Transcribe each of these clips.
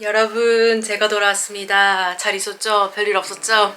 여러분 제가 돌아왔습니다. 잘 있었죠? 별일 없었죠?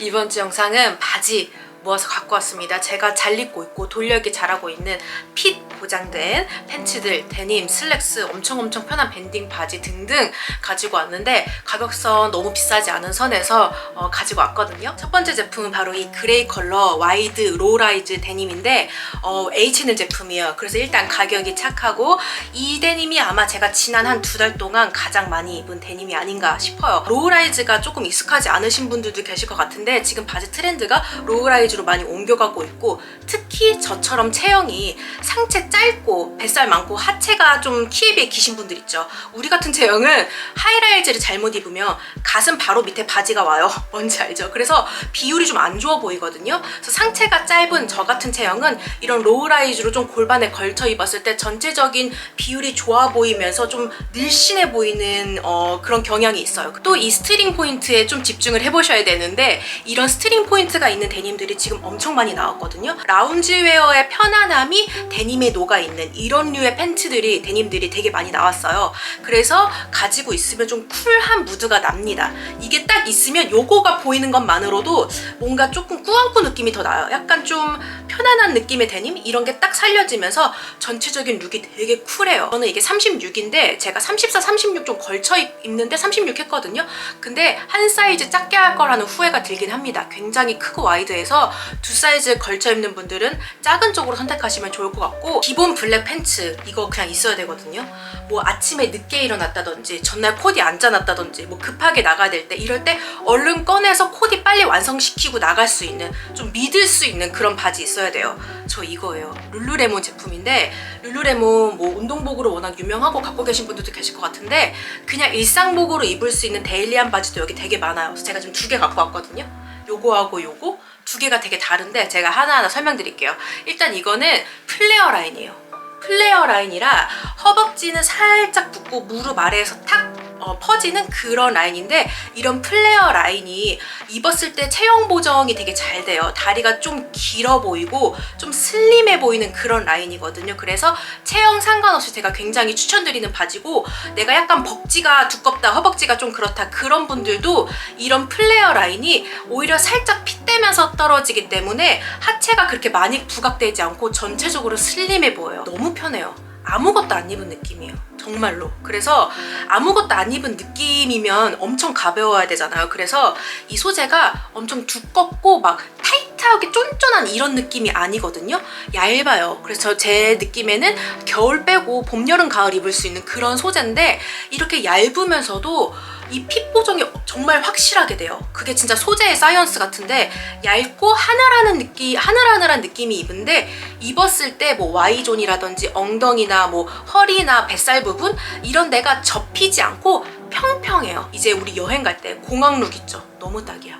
이번 주 영상은 바지 모아서 갖고 왔습니다. 제가 잘 입고 있고 돌려입기 잘하고 있는 핏 보장된 팬츠들, 데님, 슬랙스, 엄청 엄청 편한 밴딩 바지 등등 가지고 왔는데 가격선 너무 비싸지 않은 선에서 어, 가지고 왔거든요. 첫 번째 제품은 바로 이 그레이 컬러 와이드 로라이즈 데님인데 어, H&M 제품이에요. 그래서 일단 가격이 착하고 이 데님이 아마 제가 지난 한 두 달 동안 가장 많이 입은 데님이 아닌가 싶어요. 로우라이즈가 조금 익숙하지 않으신 분들도 계실 것 같은데 지금 바지 트렌드가 로우라이즈 로 많이 옮겨가고 있고 특히 저처럼 체형이 상체 짧고 뱃살 많고 하체가 좀 키에 비해 기신 분들 있죠. 우리 같은 체형은 하이라이즈를 잘못 입으면 가슴 바로 밑에 바지가 와요. 뭔지 알죠? 그래서 비율이 좀 안 좋아 보이거든요. 그래서 상체가 짧은 저 같은 체형은 이런 로우라이즈로 좀 골반에 걸쳐 입었을 때 전체적인 비율이 좋아 보이면서 좀 늘씬해 보이는 어, 그런 경향이 있어요. 또 이 스트링 포인트에 좀 집중을 해보셔야 되는데 이런 스트링 포인트가 있는 데님들이 지금 엄청 많이 나왔거든요. 라운지웨어의 편안함이 데님에 녹아 있는 이런 류의 팬츠들이 데님들이 되게 많이 나왔어요. 그래서 가지고 있으면 좀 쿨한 무드가 납니다. 이게 딱 있으면 요거가 보이는 것만으로도 뭔가 조금 꾸안꾸 느낌이 더 나요. 약간 좀 편안한 느낌의 데님 이런 게 딱 살려지면서 전체적인 룩이 되게 쿨해요. 저는 이게 36인데 제가 34, 36 좀 걸쳐 입- 입는데 36 했거든요. 근데 한 사이즈 작게 할 거라는 후회가 들긴 합니다. 굉장히 크고 와이드해서 두 사이즈 걸쳐 입는 분들은 작은 쪽으로 선택하시면 좋을 것 같고 기본 블랙 팬츠 이거 그냥 있어야 되거든요. 뭐 아침에 늦게 일어났다든지 전날 코디 안 짜놨다든지 뭐 급하게 나가야 될 때 이럴 때 얼른 꺼내서 코디 빨리 완성시키고 나갈 수 있는 좀 믿을 수 있는 그런 바지 있어야 돼요. 저 이거예요. 룰루레몬 제품인데 룰루레몬 뭐 운동복으로 워낙 유명하고 갖고 계신 분들도 계실 것 같은데 그냥 일상복으로 입을 수 있는 데일리한 바지도 여기 되게 많아요. 그래서 제가 지금 두 개 갖고 왔거든요. 요거하고 요거 두 개가 되게 다른데 제가 하나하나 설명드릴게요. 일단 이거는 플레어 라인이에요. 플레어 라인이라 허벅지는 살짝 붙고 무릎 아래에서 탁 어, 퍼지는 그런 라인인데 이런 플레어 라인이 입었을 때 체형 보정이 되게 잘 돼요. 다리가 좀 길어 보이고 좀 슬림해 보이는 그런 라인이거든요. 그래서 체형 상관없이 제가 굉장히 추천드리는 바지고 내가 약간 벅지가 두껍다, 허벅지가 좀 그렇다 그런 분들도 이런 플레어 라인이 오히려 살짝 핏 대면서 떨어지기 때문에 하체가 그렇게 많이 부각되지 않고 전체적으로 슬림해 보여요. 너무 편해요. 아무것도 안 입은 느낌이에요. 정말로. 그래서 아무것도 안 입은 느낌이면 엄청 가벼워야 되잖아요. 그래서 이 소재가 엄청 두껍고 막 타이트하게 쫀쫀한 이런 느낌이 아니거든요. 얇아요. 그래서 제 느낌에는 겨울 빼고 봄, 여름, 가을 입을 수 있는 그런 소재인데 이렇게 얇으면서도 이 핏 보정이 정말 확실하게 돼요. 그게 진짜 소재의 사이언스 같은데 얇고 하늘하는 느낌, 하늘하늘한 느낌이 입은데 입었을 때 뭐 Y존이라든지 엉덩이나 뭐 허리나 뱃살 부분 이런 데가 접히지 않고 평평해요. 이제 우리 여행 갈 때 공항 룩 있죠. 너무 딱이야.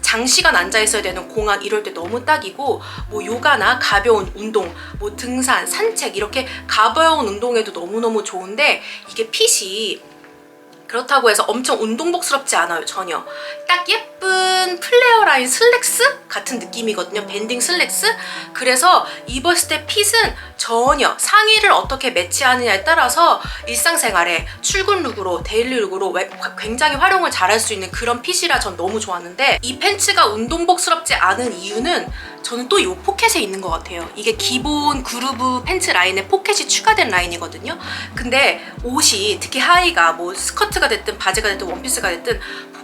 장시간 앉아 있어야 되는 공항 이럴 때 너무 딱이고 뭐 요가나 가벼운 운동, 뭐 등산, 산책 이렇게 가벼운 운동에도 너무너무 좋은데 이게 핏이 그렇다고 해서 엄청 운동복스럽지 않아요 전혀. 딱 예쁜 플레어 라인 슬랙스 같은 느낌이거든요 밴딩 슬랙스 그래서 입었을 때 핏은 전혀 상의를 어떻게 매치하느냐에 따라서 일상생활에 출근 룩으로 데일리 룩으로 왜- 굉장히 활용을 잘할 수 있는 그런 핏이라 전 너무 좋았는데 이 팬츠가 운동복스럽지 않은 이유는 저는 또 이 포켓에 있는 것 같아요. 이게 기본 그루브 팬츠 라인에 포켓이 추가된 라인이거든요. 근데 옷이 특히 하의가 뭐 스커트가 됐든 바지가 됐든 원피스가 됐든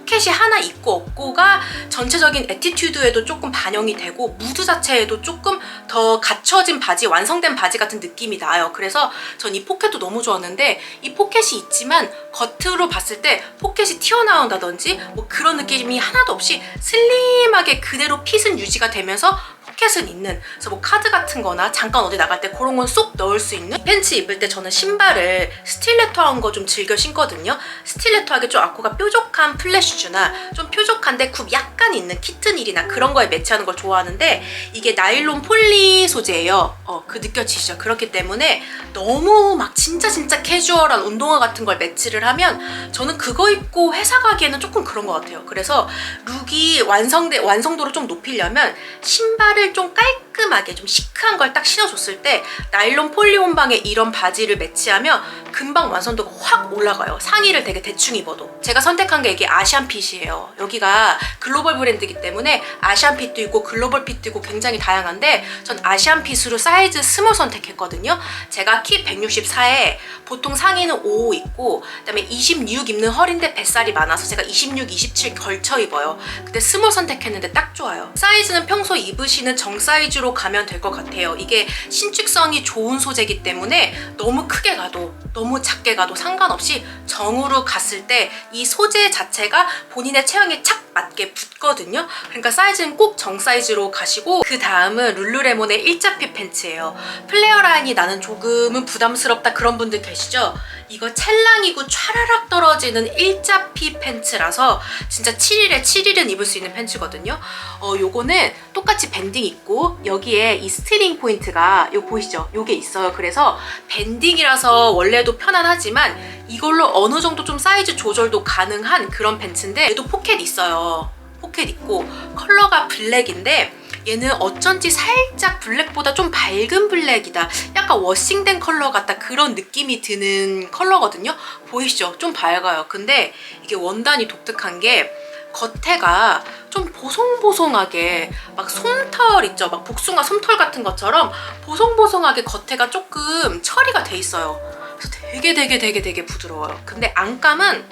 포켓이 하나 있고 없고가 전체적인 애티튜드에도 조금 반영이 되고 무드 자체에도 조금 더 갖춰진 바지, 완성된 바지 같은 느낌이 나요. 그래서 전 이 포켓도 너무 좋았는데 이 포켓이 있지만 겉으로 봤을 때 포켓이 튀어나온다든지 뭐 그런 느낌이 하나도 없이 슬림하게 그대로 핏은 유지가 되면서 포켓은 있는 그래서 뭐 카드 같은 거나 잠깐 어디 나갈 때 그런 건 쏙 넣을 수 있는? 팬츠 입을 때 저는 신발을 스틸레토한 거 좀 즐겨 신거든요. 스틸레토하게 좀 악구가 뾰족한 플랫슈즈나 좀 뾰족한데 굽 약간 있는 키튼힐이나 그런 거에 매치하는 걸 좋아하는데 이게 나일론 폴리 소재예요. 어, 그 느껴지시죠? 그렇기 때문에 너무 막 진짜 진짜 캐주얼한 운동화 같은 걸 매치를 하면 저는 그거 입고 회사 가기에는 조금 그런 것 같아요. 그래서 룩이 완성돼 완성도를 좀 높이려면 신발을 좀 깔, 깔끔하게 좀 시크한 걸 딱 신어줬을 때 나일론 폴리홈방에 이런 바지를 매치하면 금방 완성도가 확 올라가요. 상의를 되게 대충 입어도. 제가 선택한 게 이게 아시안 핏이에요. 여기가 글로벌 브랜드이기 때문에 아시안 핏도 있고 글로벌 핏도 있고 굉장히 다양한데 전 아시안 핏으로 사이즈 스몰 선택했거든요. 제가 키 164에 보통 상의는 5 입고 그다음에 26 입는 허리인데 뱃살이 많아서 제가 26, 27 걸쳐 입어요. 근데 스몰 선택했는데 딱 좋아요. 사이즈는 평소 입으시는 정 사이즈로 가면 될 것 같아요. 이게 신축성이 좋은 소재이기 때문에 너무 크게 가도 너무 작게 가도 상관없이 정으로 갔을 때 이 소재 자체가 본인의 체형에 착 맞게 붙거든요. 그러니까 사이즈는 꼭 정 사이즈로 가시고 그 다음은 룰루레몬의 일자핏 팬츠예요. 플레어 라인이 나는 조금은 부담스럽다 그런 분들 계시죠? 이거 찰랑이고 촤라락 떨어지는 일자핏 팬츠라서 진짜 7일에 7일은 입을 수 있는 팬츠거든요. 어, 요거는 똑같이 밴딩 있고 여기에 이 스트링 포인트가 요 보이시죠? 요게 있어요. 그래서 밴딩이라서 원래도 편안하지만 이걸로 어느 정도 좀 사이즈 조절도 가능한 그런 팬츠인데 얘도 포켓 있어요. 포켓 있고 컬러가 블랙인데 얘는 어쩐지 살짝 블랙보다 좀 밝은 블랙이다. 약간 워싱된 컬러 같다. 그런 느낌이 드는 컬러거든요. 보이시죠? 좀 밝아요. 근데 이게 원단이 독특한 게 겉에가 좀 보송보송하게 막 솜털 있죠? 막 복숭아 솜털 같은 것처럼 보송보송하게 겉에가 조금 처리가 돼 있어요. 그래서 되게 되게 되게 되게 부드러워요. 근데 안감은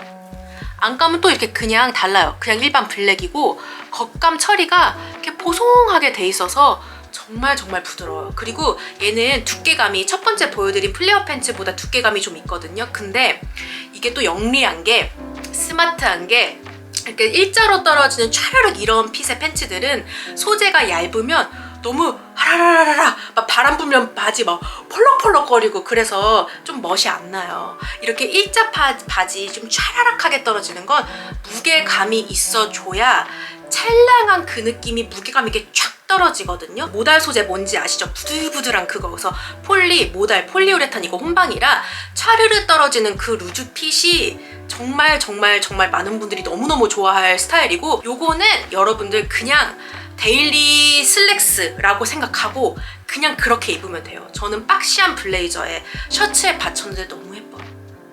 안감은 또 이렇게 그냥 달라요. 그냥 일반 블랙이고 겉감 처리가 이렇게 보송하게 돼 있어서 정말 정말 부드러워요. 그리고 얘는 두께감이 첫 번째 보여드린 플레어 팬츠보다 두께감이 좀 있거든요. 근데 이게 또 영리한 게 스마트한 게 이렇게 일자로 떨어지는 촤르륵 이런 핏의 팬츠들은 소재가 얇으면 너무 하라라라라 막 바람 불면 바지 막 펄럭펄럭거리고 그래서 좀 멋이 안 나요. 이렇게 일자 파, 바지 좀 촤라락하게 떨어지는 건 무게감이 있어줘야 찰랑한 그 느낌이 무게감 있게 쫙 떨어지거든요. 모달 소재 뭔지 아시죠? 부들부들한 그거. 그래서 폴리, 모달, 폴리우레탄 이거 혼방이라 촤르르 떨어지는 그 루즈 핏이 정말 정말 정말 많은 분들이 너무너무 좋아할 스타일이고 요거는 여러분들 그냥 데일리 슬랙스라고 생각하고 그냥 그렇게 입으면 돼요. 저는 박시한 블레이저에 셔츠에 받쳤는데 너무 예뻐요.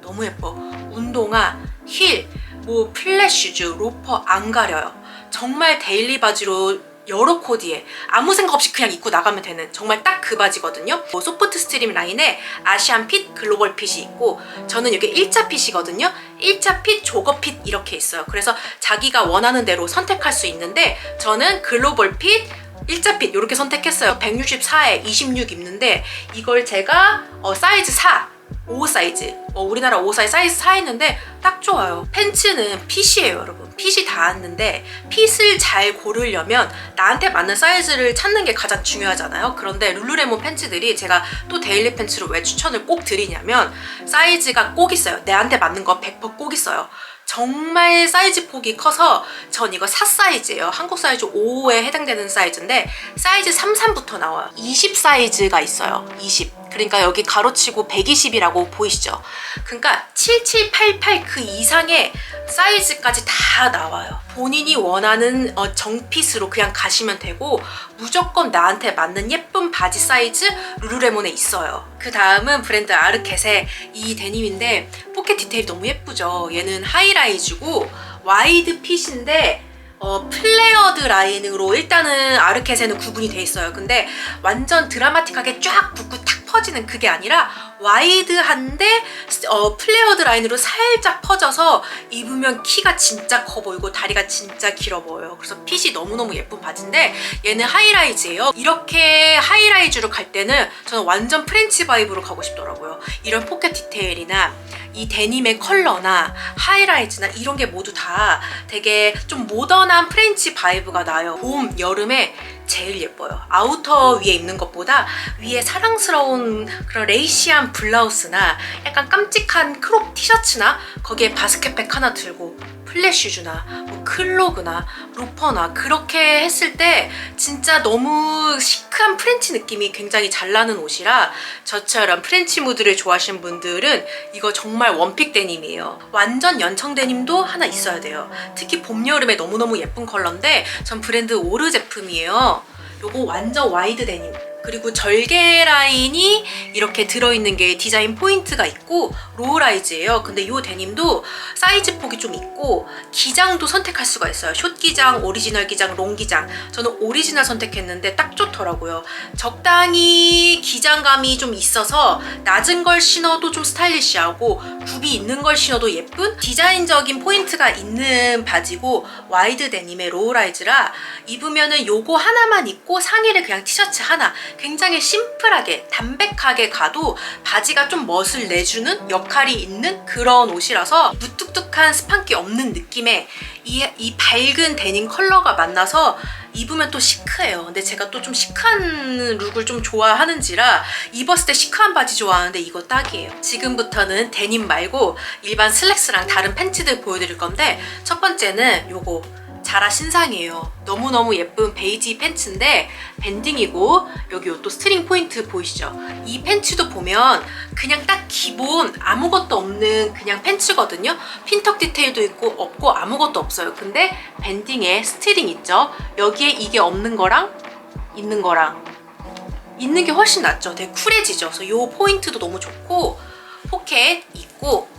너무 예뻐. 운동화, 힐, 뭐 플랫 슈즈, 로퍼 안 가려요. 정말 데일리 바지로 여러 코디에 아무 생각 없이 그냥 입고 나가면 되는 정말 딱 그 바지거든요. 뭐 소프트 스트림 라인에 아시안 핏, 글로벌 핏이 있고 저는 이게 일자 핏이거든요. 일자 핏, 조거 핏 이렇게 있어요. 그래서 자기가 원하는 대로 선택할 수 있는데 저는 글로벌 핏, 일자핏 이렇게 선택했어요. 164에 26 입는데 이걸 제가 어, 사이즈 4 5 사이즈 어, 우리나라 5 사이즈 사이즈 4 했는데 딱 좋아요 팬츠는 핏이에요 여러분 핏이 닿았는데 핏을 잘 고르려면 나한테 맞는 사이즈를 찾는 게 가장 중요하잖아요 그런데 룰루레몬 팬츠들이 제가 또 데일리 팬츠로 왜 추천을 꼭 드리냐면 사이즈가 꼭 있어요 내한테 맞는 거 100%꼭 있어요 정말 사이즈 폭이 커서 전 이거 4 사이즈예요. 한국 사이즈 5에 해당되는 사이즈인데 사이즈 33부터 나와요. 20 사이즈가 있어요. 20. 그러니까 여기 가로치고 120이라고 보이시죠? 그러니까 7788 그 이상의 사이즈까지 다 나와요. 본인이 원하는 어, 정핏으로 그냥 가시면 되고 무조건 나한테 맞는 예쁜 바지 사이즈 룰루레몬에 있어요. 그 다음은 브랜드 아르켓의 이 데님인데 포켓 디테일이 너무 예쁘죠. 얘는 하이라이즈고 와이드 핏인데 어, 플레어드 라인으로 일단은 아르켓에는 구분이 돼 있어요. 근데 완전 드라마틱하게 쫙 붙고 탁 퍼지는 그게 아니라 와이드한데 어, 플레어드 라인으로 살짝 퍼져서 입으면 키가 진짜 커 보이고 다리가 진짜 길어 보여요. 그래서 핏이 너무너무 예쁜 바지인데 얘는 하이라이즈예요. 이렇게 하이라이즈로 갈 때는 저는 완전 프렌치 바이브로 가고 싶더라고요. 이런 포켓 디테일이나 이 데님의 컬러나 하이라이트나 이런 게 모두 다 되게 좀 모던한 프렌치 바이브가 나요. 봄, 여름에 제일 예뻐요. 아우터 위에 입는 것보다 위에 사랑스러운 그런 레이시한 블라우스나 약간 깜찍한 크롭 티셔츠나 거기에 바스켓백 하나 들고 플랫 슈즈나 뭐 클로그나 로퍼나 그렇게 했을 때 진짜 너무 시크한 프렌치 느낌이 굉장히 잘 나는 옷이라 저처럼 프렌치 무드를 좋아하시는 분들은 이거 정말 원픽 데님이에요. 완전 연청 데님도 하나 있어야 돼요. 특히 봄, 여름에 너무너무 예쁜 컬러인데 전 브랜드 오르 제품이에요. 요거 완전 와이드 데님 그리고 절개 라인이 이렇게 들어있는 게 디자인 포인트가 있고 로우 라이즈예요. 근데 이 데님도 사이즈 폭이 좀 있고 기장도 선택할 수가 있어요. 숏 기장, 오리지널 기장, 롱 기장. 저는 오리지널 선택했는데 딱 좋더라고요. 적당히 기장감이 좀 있어서 낮은 걸 신어도 좀 스타일리시하고 굽이 있는 걸 신어도 예쁜 디자인적인 포인트가 있는 바지고 와이드 데님의 로우 라이즈라 입으면은 요거 하나만 입고 상의를 그냥 티셔츠 하나 굉장히 심플하게 담백하게 가도 바지가 좀 멋을 내주는 역할이 있는 그런 옷이라서 무뚝뚝한 스판기 없는 느낌의 이, 이 밝은 데님 컬러가 만나서 입으면 또 시크해요. 근데 제가 또 좀 시크한 룩을 좀 좋아하는지라 입었을 때 시크한 바지 좋아하는데 이거 딱이에요. 지금부터는 데님 말고 일반 슬랙스랑 다른 팬츠들 보여드릴 건데 첫 번째는 요거 자라 신상이에요. 너무너무 예쁜 베이지 팬츠인데 밴딩이고 여기 또 스트링 포인트 보이시죠? 이 팬츠도 보면 그냥 딱 기본 아무것도 없는 그냥 팬츠거든요. 핀턱 디테일도 있고 없고 아무것도 없어요. 근데 밴딩에 스트링 있죠? 여기에 이게 없는 거랑 있는 거랑 있는 게 훨씬 낫죠. 되게 쿨해지죠. 그래서 이 포인트도 너무 좋고 포켓 있고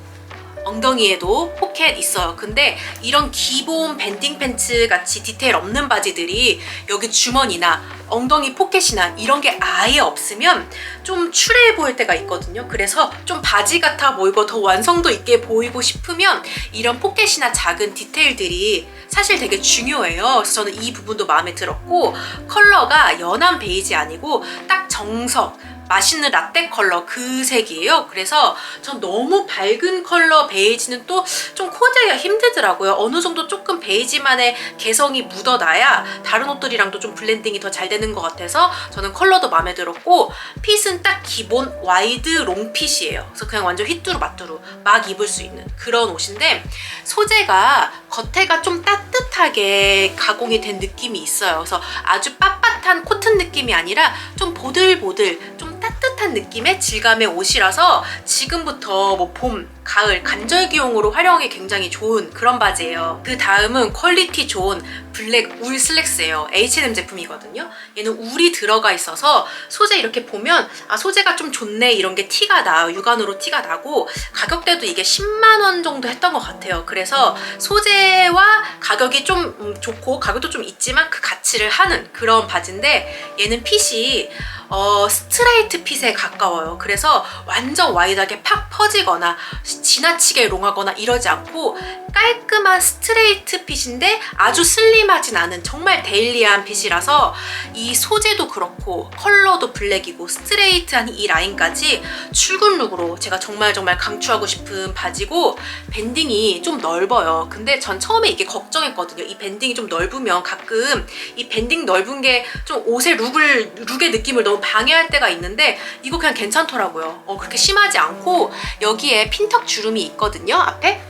엉덩이에도 포켓 있어요. 근데 이런 기본 밴딩 팬츠 같이 디테일 없는 바지들이 여기 주머니나 엉덩이 포켓이나 이런 게 아예 없으면 좀 추레해 보일 때가 있거든요. 그래서 좀 바지 같아 보이고 더 완성도 있게 보이고 싶으면 이런 포켓이나 작은 디테일들이 사실 되게 중요해요. 그래서 저는 이 부분도 마음에 들었고 컬러가 연한 베이지 아니고 딱 정석 맛있는 라떼 컬러 그 색이에요. 그래서 전 너무 밝은 컬러 베이지는 또 좀 코디하기가 힘들더라고요. 어느 정도 조금 베이지만의 개성이 묻어나야 다른 옷들이랑도 좀 블렌딩이 더 잘 되는 것 같아서 저는 컬러도 마음에 들었고 핏은 딱 기본 와이드 롱핏이에요. 그래서 그냥 완전 휘뚜루 마뚜루 막 입을 수 있는 그런 옷인데 소재가 겉에가 좀 따뜻하게 가공이 된 느낌이 있어요. 그래서 아주 빳빳한 코튼 느낌이 아니라 좀 보들보들 좀 따뜻한 느낌의 질감의 옷이라서 지금부터 뭐 봄, 가을, 간절기용으로 활용하기 굉장히 좋은 그런 바지예요. 그 다음은 퀄리티 좋은 블랙 울 슬랙스예요. H&M 제품이거든요. 얘는 울이 들어가 있어서 소재 이렇게 보면 아 소재가 좀 좋네 이런 게 티가 나요. 육안으로 티가 나고 가격대도 이게 10만 원 정도 했던 것 같아요. 그래서 소재와 가격이 좀 음, 좋고 가격도 좀 있지만 그 가치를 하는 그런 바지인데 얘는 핏이 어, 스트레이트 핏에 가까워요. 그래서 완전 와이드하게 팍 퍼지거나 지나치게 롱하거나 이러지 않고 깔끔한 스트레이트 핏인데 아주 슬림하진 않은 정말 데일리한 핏이라서 이 소재도 그렇고 컬러도 블랙이고 스트레이트한 이 라인까지 출근 룩으로 제가 정말 정말 강추하고 싶은 바지고 밴딩이 좀 넓어요. 근데 전 처음에 이게 걱정했거든요. 이 밴딩이 좀 넓으면 가끔 이 밴딩 넓은 게 좀 옷의 룩을 룩의 느낌을 너무 방해할 때가 있는데 이거 그냥 괜찮더라고요. 어, 그렇게 심하지 않고 여기에 핀턱 주름이 있거든요. 앞에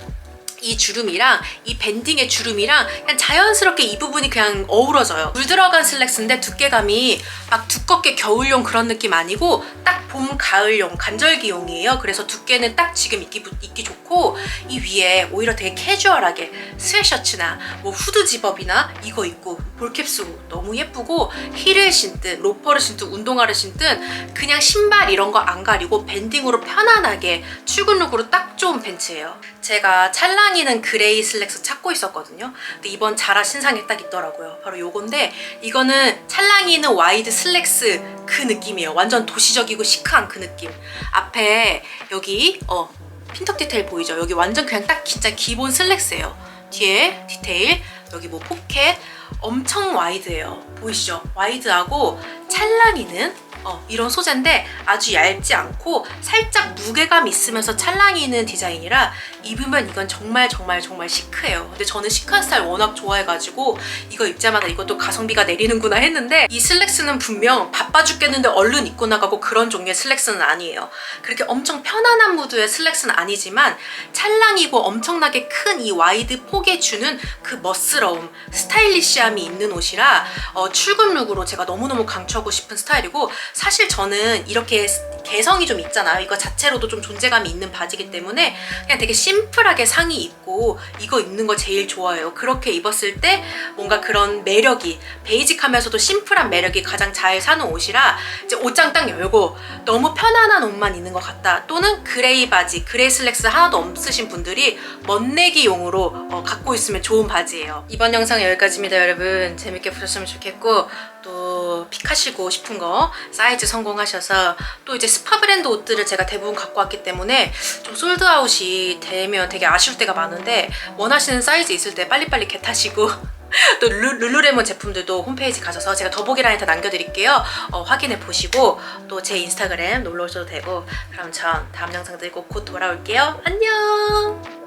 이 주름이랑 이 밴딩의 주름이랑 그냥 자연스럽게 이 부분이 그냥 어우러져요. 물 들어간 슬랙스인데 두께감이 막 두껍게 겨울용 그런 느낌 아니고 딱 봄, 가을용, 간절기용이에요. 그래서 두께는 딱 지금 입기, 입기 좋고 이 위에 오히려 되게 캐주얼하게 스웨셔츠나 뭐 후드 집업이나 이거 입고 볼캡 쓰고 너무 예쁘고 힐을 신든 로퍼를 신든 운동화를 신든 그냥 신발 이런 거 안 가리고 밴딩으로 편안하게 출근 룩으로 딱 좋은 팬츠예요. 제가 찰랑 이는 그레이 슬랙스 찾고 있었거든요. 근데 이번 자라 신상에 딱 있더라고요. 바로 요건데 이거는 찰랑이는 와이드 슬랙스 그 느낌이에요. 완전 도시적이고 시크한 그 느낌. 앞에 여기 어 핀턱 디테일 보이죠? 여기 완전 그냥 딱 진짜 기본 슬랙스예요. 뒤에 디테일 여기 뭐 포켓 엄청 와이드예요. 보이시죠? 와이드하고 찰랑이는 어, 이런 소재인데 아주 얇지 않고 살짝 무게감 있으면서 찰랑이는 디자인이라 입으면 이건 정말 정말 정말 시크해요. 근데 저는 시크한 스타일 워낙 좋아해가지고 이거 입자마자 이것도 가성비가 내리는구나 했는데 이 슬랙스는 분명 바빠 죽겠는데 얼른 입고 나가고 그런 종류의 슬랙스는 아니에요. 그렇게 엄청 편안한 무드의 슬랙스는 아니지만 찰랑이고 엄청나게 큰 이 와이드 폭에 주는 그 멋스러움, 스타일리시함이 있는 옷이라 어, 출근 룩으로 제가 너무너무 강추하고 싶은 스타일이고 사실 저는 이렇게 개성이 좀 있잖아요. 이거 자체로도 좀 존재감이 있는 바지이기 때문에 그냥 되게 심플하게 상의 입고 이거 입는 거 제일 좋아해요. 그렇게 입었을 때 뭔가 그런 매력이 베이직하면서도 심플한 매력이 가장 잘 사는 옷이라 이제 옷장 딱 열고 너무 편안한 옷만 있는 것 같다. 또는 그레이 바지, 그레이 슬랙스 하나도 없으신 분들이 멋내기용으로 어, 갖고 있으면 좋은 바지예요. 이번 영상 여기까지입니다, 여러분. 재밌게 보셨으면 좋겠고 또 픽하시고 싶은 거 사이즈 성공하셔서 또 이제 스파 브랜드 옷들을 제가 대부분 갖고 왔기 때문에 좀 솔드아웃이 되면 되게 아쉬울 때가 많은데 원하시는 사이즈 있을 때 빨리빨리 겟하시고 또 루, 룰루레몬 제품들도 홈페이지 가셔서 제가 더보기란에 다 남겨드릴게요. 어, 확인해 보시고 또 제 인스타그램 놀러 오셔도 되고 그럼 전 다음 영상 들고 곧 돌아올게요. 안녕!